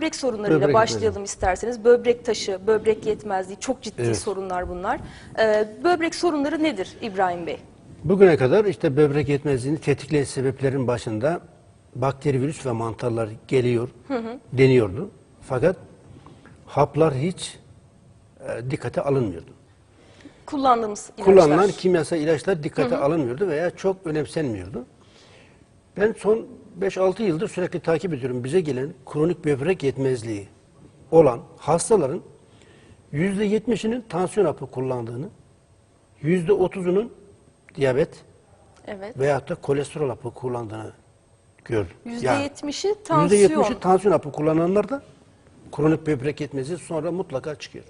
Böbrek sorunlarıyla Böbrek başlayalım yetmezliği. isterseniz. Böbrek taşı, böbrek yetmezliği çok ciddi Evet. sorunlar bunlar. Ee, böbrek sorunları nedir İbrahim Bey? Bugüne kadar işte böbrek yetmezliğini tetikleyen sebeplerin başında bakteri, virüs ve mantarlar geliyor, deniyordu. Fakat haplar hiç e, dikkate alınmıyordu. Kullandığımız ilaçlar. Kullanılan kimyasal ilaçlar dikkate alınmıyordu veya çok önemsenmiyordu. Ben son 5-6 yıldır sürekli takip ediyorum. Bize gelen kronik böbrek yetmezliği olan hastaların %70'inin tansiyon hapı kullandığını, %30'unun diyabet Evet. veyahut da kolesterol hapı kullandığını gördüm. %70'i tansiyon. %70'i tansiyon hapı kullananlar da kronik böbrek yetmezliği sonra mutlaka çıkıyor.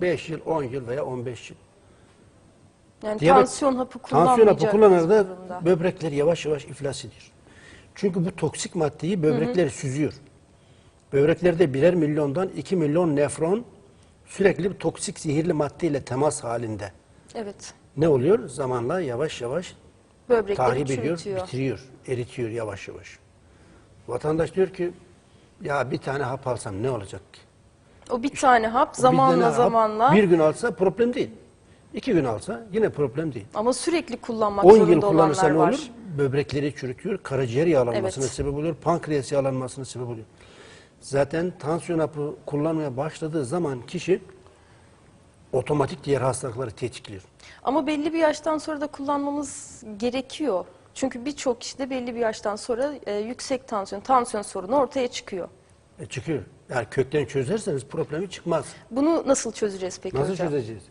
5 yıl, 10 yıl veya 15 yıl. Yani Diyabet- tansiyon hapı Tansiyon kullanmayacak hapı kullananlar da durumda. böbrekler yavaş yavaş iflas ediyor. Çünkü bu toksik maddeyi böbrekler süzüyor. Böbreklerde birer milyondan 2 milyon nefron sürekli bir toksik zehirli maddeyle temas halinde. Evet. Ne oluyor? Zamanla yavaş yavaş Böbrekleri tahrip ediyor, çürütüyor. bitiriyor, eritiyor yavaş yavaş. Vatandaş diyor ki ya bir tane hap alsam ne olacak ki? O bir tane hap Bir tane zamanla hap zamanla bir gün alsa problem değil. İki gün alsa yine problem değil. ama sürekli kullanmak 10 yıl zorunda kullanırsa olanlar ne var. olur? Böbrekleri çürütüyor, karaciğer yağlanmasına Evet. sebep oluyor, pankreas yağlanmasına sebep oluyor. Zaten tansiyon hapı kullanmaya başladığı zaman kişi otomatik diğer hastalıkları tetikliyor. Ama belli bir yaştan sonra da kullanmamız gerekiyor. Çünkü birçok kişide belli bir yaştan sonra e, yüksek tansiyon, tansiyon sorunu ortaya çıkıyor. E çıkıyor. Yani kökten çözerseniz problemi çıkmaz. Bunu nasıl çözeceğiz peki Nasıl hocam? çözeceğiz?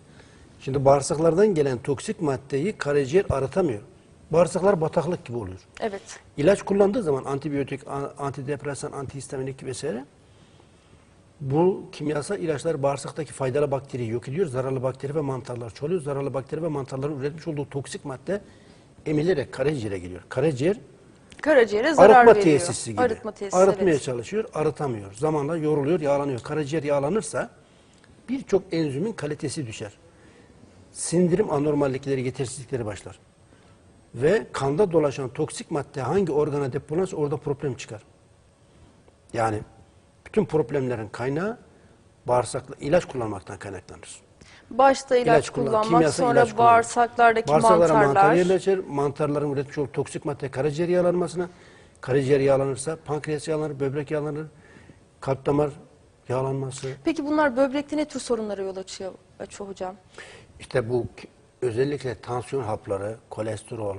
Şimdi bağırsaklardan gelen toksik maddeyi karaciğer arıtamıyor. Bağırsaklar bataklık gibi oluyor. Evet. İlaç kullandığı zaman antibiyotik, an- antidepresan, antihistaminik vesaire bu kimyasal ilaçlar bağırsaktaki faydalı bakteriyi yok ediyor. Zararlı bakteri ve mantarlar çoğalıyor. Zararlı bakteri ve mantarların üretmiş olduğu toksik madde emilerek karaciğere geliyor. Karaciğer Karaciğere zarar arıtma veriyor. tesisi gibi. Arıtma tesisi. Arıtmaya evet. çalışıyor, arıtamıyor. Zamanla yoruluyor, yağlanıyor. Karaciğer yağlanırsa birçok enzimin kalitesi düşer. Sindirim anormallikleri, yetersizlikleri başlar. Ve kanda dolaşan toksik madde hangi organa depolanırsa orada problem çıkar. Yani bütün problemlerin kaynağı bağırsakla ilaç kullanmaktan kaynaklanır. Başta ilaç, İlaç kullan- kullanmak, kimyasal sonra ilaç kullanmak. bağırsaklardaki Bağırsaklara mantarlar. mantar yerleşir. Mantarların üretmiş olduğu toksik madde karaciğer yağlanmasına. Karaciğer yağlanırsa pankreas yağlanır, böbrek yağlanır, kalp damar yağlanması. Peki bunlar böbrekte ne tür sorunlara yol açıyor, açıyor hocam? İşte bu özellikle tansiyon hapları, kolesterol,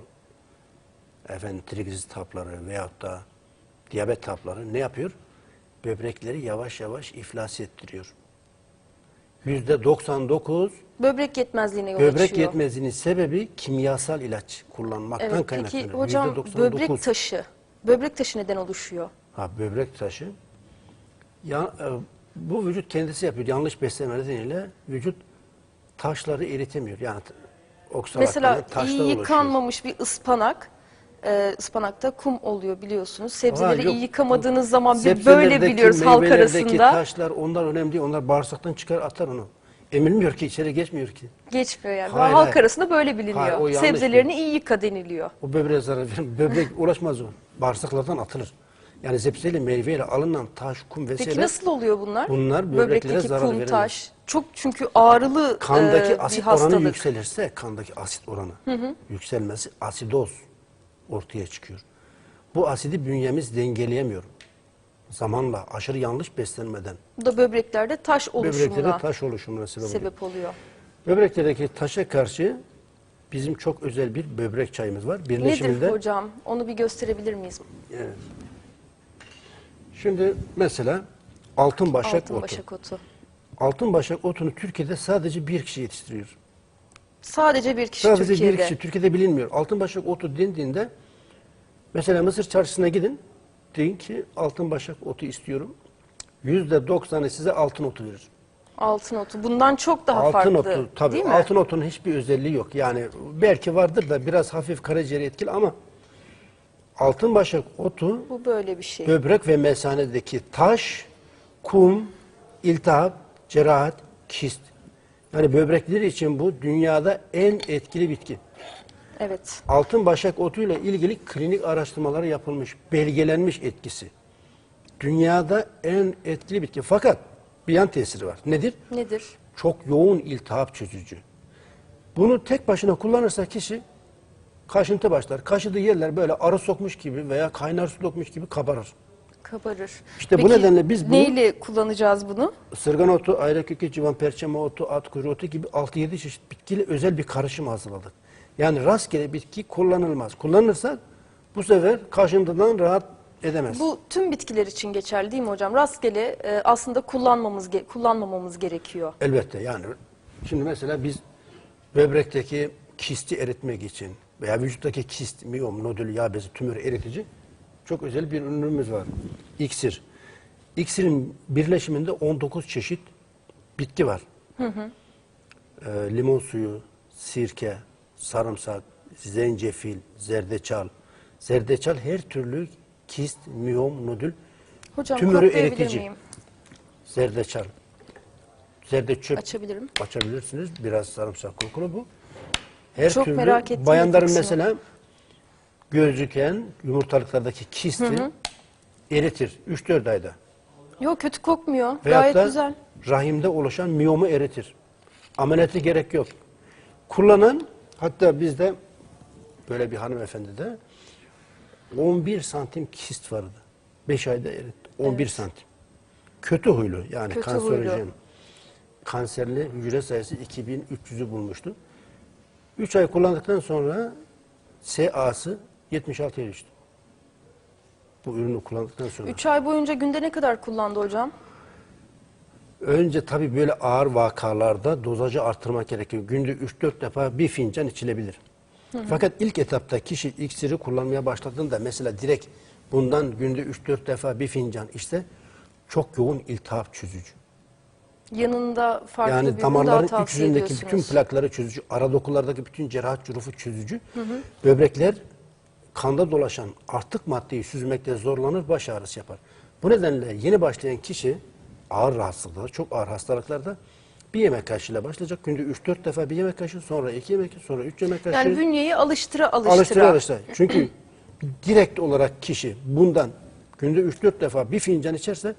efendim triglisit hapları veyahut da diyabet hapları ne yapıyor? Böbrekleri yavaş yavaş iflas ettiriyor. Yüzde 99 Böbrek yetmezliğine yol Böbrek açıyor. yetmezliğinin sebebi kimyasal ilaç kullanmaktan Evet, kaynaklanıyor. peki hocam %99. böbrek taşı, böbrek taşı neden oluşuyor? Ha, böbrek taşı. Ya, e, bu vücut kendisi yapıyor. Yanlış beslenme nedeniyle vücut taşları eritemiyor. Yani oksalaklardan Mesela iyi yıkanmamış bir ıspanak, e, ıspanakta kum oluyor biliyorsunuz. Sebzeleri yok. iyi yıkamadığınız zaman bir böyle biliyoruz halk arasında. taşlar onlar önemli değil. Onlar bağırsaktan çıkar atar onu. Emilmiyor ki içeri geçmiyor ki. Geçmiyor yani. Hayır, halk hayır. arasında böyle biliniyor. Hayır, Sebzelerini iyi yıka deniliyor. O böbreğe zarar verir. Böbrek ulaşmaz o. Bağırsaklardan atılır. Yani sebzeyle meyveyle alınan taş, kum vesaire. Peki nasıl oluyor bunlar? Bunlar böbreklere Böbrekteki zarar kum, veremez. taş. Çok çünkü ağrılı Kandaki e, bir asit hastalık. oranı yükselirse, kandaki asit oranı yükselmesi asidoz ortaya çıkıyor. Bu asidi bünyemiz dengeleyemiyor. Zamanla aşırı yanlış beslenmeden Bu da böbreklerde taş oluşumuna böbreklerde taş oluşumuna sebep, oluyor. sebep oluyor. Böbreklerdeki taşa karşı bizim çok özel bir böbrek çayımız var. Birleşiminde Nedir hocam? Onu bir gösterebilir miyiz? Evet. Şimdi mesela altın başak Altın otu. başak otu. Altın başak otunu Türkiye'de sadece bir kişi yetiştiriyor. Sadece bir kişi Sadece Türkiye'de. bir kişi Türkiye'de bilinmiyor. Altın başak otu dendiğinde mesela Mısır çarşısına gidin. Deyin ki altın başak otu istiyorum. Yüzde doksanı size altın otu verir. Altın otu. Bundan çok daha altın farklı. otu tabii. Değil mi? Altın otunun hiçbir özelliği yok. Yani belki vardır da biraz hafif karaciğeri etkili ama altın başak otu Bu böyle bir şey. böbrek ve mesanedeki taş, kum, iltihap, cerahat, kist. Yani böbrekleri için bu dünyada en etkili bitki. Evet. Altın başak otuyla ilgili klinik araştırmaları yapılmış, belgelenmiş etkisi. dünyada en etkili bitki. Fakat bir yan tesiri var. Nedir? Nedir? Çok yoğun iltihap çözücü. Bunu tek başına kullanırsa kişi kaşıntı başlar. Kaşıdığı yerler böyle arı sokmuş gibi veya kaynar su dökmüş gibi kabarır. Kabarır. İşte bu nedenle biz bunu- Neyle kullanacağız bunu? Isırgan otu, ayra kökü, civan perçeme otu, at kuyruğu otu gibi 6-7 çeşit bitkiyle özel bir karışım hazırladık. Yani rastgele bitki kullanılmaz. Kullanırsa bu sefer kaşıntıdan rahat edemez. Bu tüm bitkiler için geçerli değil mi hocam? Rastgele e, aslında kullanmamız ge- kullanmamamız gerekiyor. Elbette yani. Şimdi mesela biz böbrekteki kisti eritmek için veya vücuttaki kist, miyom, nodül, yağ bezi, tümörü eritici çok özel bir ürünümüz var. İksir. İksirin birleşiminde 19 çeşit bitki var. Ee, limon suyu, sirke, sarımsak, zencefil, zerdeçal. Zerdeçal her türlü kist, miyom, nodül, Hocam tümörü eritici. miyim? Zerdeçal. Zerdeçöp Açabilirim. açabilirsiniz. Biraz sarımsak kokulu bu. Her Çok türlü merak ettim bayanların mesela gözüken yumurtalıklardaki kisti eritir 3-4 ayda. Yok kötü kokmuyor. Veyahut Gayet da güzel. rahimde oluşan miyomu eritir. Ameliyatı gerek yok. Kullanan hatta bizde böyle bir hanımefendi de 11 santim kist vardı. 5 ayda eritti. 11 santim. Kötü huylu yani Kötü kanserojen. huylu. Kanserli hücre sayısı 2300'ü bulmuştu. 3 ay kullandıktan sonra SA'sı 76'ya düştü. Bu ürünü kullandıktan sonra. 3 ay boyunca günde ne kadar kullandı hocam? Önce tabii böyle ağır vakalarda dozajı artırmak gerekiyor. Günde 3-4 defa bir fincan içilebilir. Fakat ilk etapta kişi iksiri kullanmaya başladığında mesela direkt bundan günde 3-4 defa bir fincan içse çok yoğun iltihap çözücü. Yanında farklı yani bir daha damarların yüzündeki ediyorsunuz. bütün plakları çözücü, ara dokulardaki bütün cerrahat curufu çözücü. Böbrekler kanda dolaşan artık maddeyi süzmekte zorlanır, baş ağrısı yapar. Bu nedenle yeni başlayan kişi ağır rahatsızlıklar, çok ağır hastalıklarda bir yemek kaşığıyla başlayacak. Günde 3-4 defa bir yemek kaşığı, sonra 2 yemek, sonra 3 yemek kaşığı. Yani bünyeyi alıştıra alıştıra. Alıştıra alıştıra. Çünkü direkt olarak kişi bundan günde 3-4 defa bir fincan içerse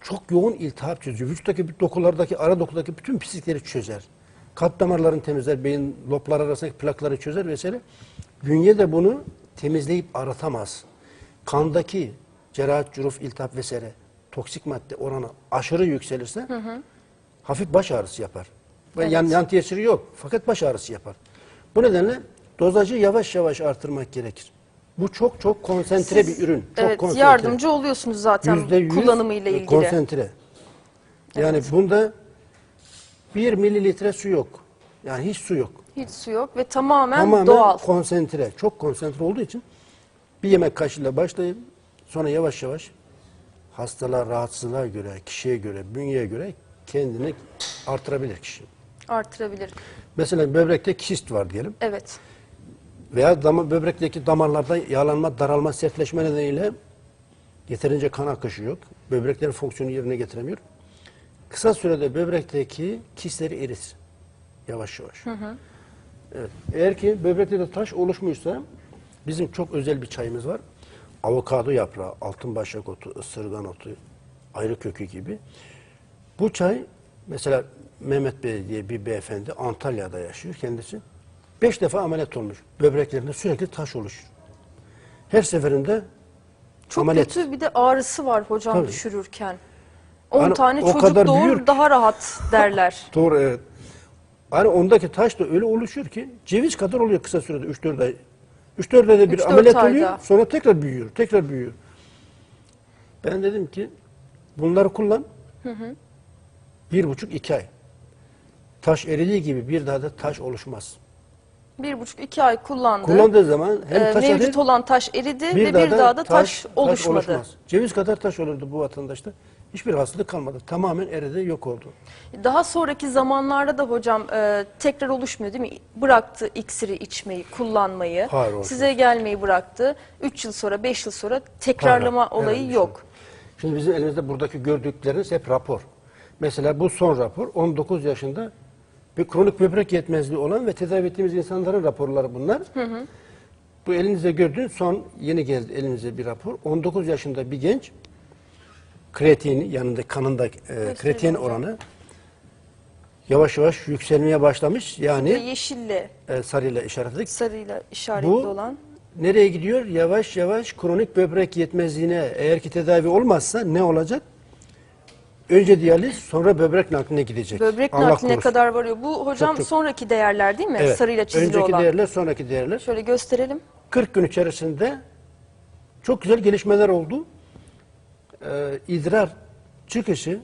çok yoğun iltihap çözüyor. Vücuttaki dokulardaki, ara dokudaki bütün pislikleri çözer. Kalp damarlarını temizler, beyin loblar arasındaki plakları çözer vesaire. Bünye de bunu temizleyip aratamaz. Kandaki cerahat, cüruf, iltihap vesaire toksik madde oranı aşırı yükselirse hafif baş ağrısı yapar. Ve yan, yan tesiri yok fakat baş ağrısı yapar. Bu nedenle dozajı yavaş yavaş artırmak gerekir. Bu çok çok konsantre Siz, bir ürün. Çok evet, konsantre. yardımcı oluyorsunuz zaten Yüzde yüz kullanımıyla ilgili. Konsantre. Yani bunda bir mililitre su yok. Yani hiç su yok. Hiç su yok ve tamamen, Tamamen doğal. konsantre. Çok konsantre olduğu için bir yemek kaşığıyla başlayıp sonra yavaş yavaş hastalığa, rahatsızlığa göre, kişiye göre, bünyeye göre kendini artırabilir kişi. Artırabilir. Mesela böbrekte kist var diyelim. Evet. Veya damar, böbrekteki damarlarda yağlanma, daralma, sertleşme nedeniyle yeterince kan akışı yok. Böbreklerin fonksiyonu yerine getiremiyor. Kısa sürede böbrekteki kistleri eritir. Yavaş yavaş. Evet. Eğer ki böbrekte de taş oluşmuşsa bizim çok özel bir çayımız var. Avokado yaprağı, altın başak otu, ısırgan otu, ayrı kökü gibi. Bu çay mesela Mehmet Bey diye bir beyefendi Antalya'da yaşıyor kendisi. Beş defa ameliyat olmuş. Böbreklerinde sürekli taş oluşur. Her seferinde Çok ameliyat. kötü bir de ağrısı var hocam Tabii. düşürürken. 10 Hani tane o çocuk kadar doğur büyür ki- daha rahat derler. Doğru evet. Hani ondaki taş da öyle oluşuyor ki ceviz kadar oluyor kısa sürede 3-4 ay. 3-4 ayda bir 3-4 ameliyat ayda. oluyor sonra tekrar büyüyor. Tekrar büyüyor. Ben dedim ki bunları kullan. Bir buçuk iki ay. Taş eridiği gibi bir daha da taş oluşmaz. Bir buçuk iki ay kullandı. Kullandığı zaman hem Ee, taş mevcut erir, olan taş eridi ve bir daha da taş, oluşmadı. oluşmaz. Ceviz kadar taş olurdu bu vatandaşta. Hiçbir hastalık kalmadı. Tamamen eridi, yok oldu. Daha sonraki zamanlarda da hocam e, tekrar oluşmuyor değil mi? Bıraktı iksiri içmeyi, kullanmayı. Hayır, olmuyor. size gelmeyi bıraktı. 3 yıl sonra, 5 yıl sonra tekrarlama Hayır, olayı bir yok. Şimdi bizim elimizde buradaki gördükleriniz hep rapor. Mesela bu son rapor 19 yaşında bir kronik böbrek yetmezliği olan ve tedavi ettiğimiz insanların raporları bunlar. Bu elinizde gördüğün son yeni geldi elinize bir rapor. 19 yaşında bir genç kreatin yanında kanında e, kreatin oranı yavaş yavaş yükselmeye başlamış. Yani yeşille, e, sarıyla işaretledik. sarıyla işaretli Bu olan. nereye gidiyor? Yavaş yavaş kronik böbrek yetmezliğine eğer ki tedavi olmazsa ne olacak? Önce diyaliz sonra böbrek nakline gidecek. Böbrek Allah nakline korusun. kadar varıyor. Bu hocam Çok çok. sonraki değerler değil mi? Evet. Sarıyla çizili Önceki olan. değerler sonraki değerler. Şöyle gösterelim. 40 gün içerisinde çok güzel gelişmeler oldu. Ee, idrar çıkışı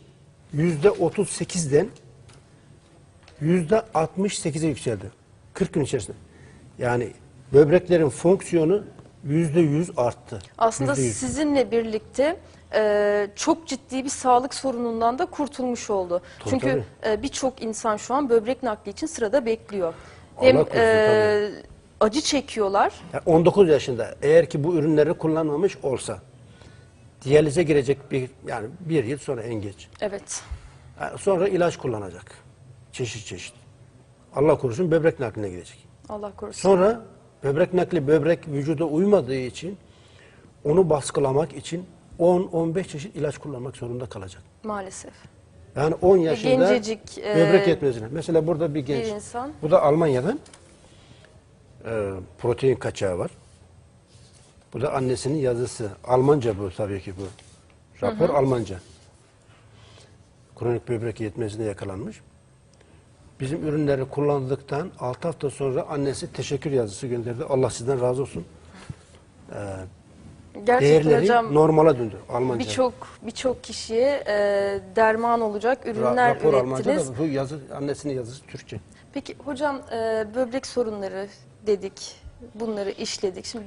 yüzde 38'den yüzde 68'e yükseldi. 40 gün içerisinde. Yani böbreklerin fonksiyonu yüzde 100 arttı. Aslında Yüzde yüz. sizinle birlikte e, çok ciddi bir sağlık sorunundan da kurtulmuş oldu. Tabii, Çünkü e, birçok insan şu an böbrek nakli için sırada bekliyor. Allah Hem korusun, e, acı çekiyorlar. Yani 19 yaşında eğer ki bu ürünleri kullanmamış olsa diyalize girecek bir yani bir yıl sonra en geç. Evet. Yani Sonra ilaç kullanacak. Çeşit çeşit. Allah korusun böbrek nakline gidecek. Allah korusun. Sonra böbrek nakli böbrek vücuda uymadığı için onu baskılamak için 10-15 çeşit ilaç kullanmak zorunda kalacak. Maalesef. Yani 10 yaşında gencecik, e, böbrek yetmezliğine. Mesela burada bir genç. insan. Bu da Almanya'dan e, protein kaçağı var. Bu da annesinin yazısı. Almanca bu tabii ki bu. Rapor Almanca. Kronik böbrek yetmezliğine yakalanmış. Bizim ürünleri kullandıktan 6 hafta sonra annesi teşekkür yazısı gönderdi. Allah sizden razı olsun. Gerçekten Değerleri hocam normala döndü. Almanca. birçok birçok kişiye e, derman olacak Ra- ürünler rapor Almanca ürettiniz. da bu yazı annesinin yazısı Türkçe. Peki hocam e, böbrek sorunları dedik. Bunları işledik. Şimdi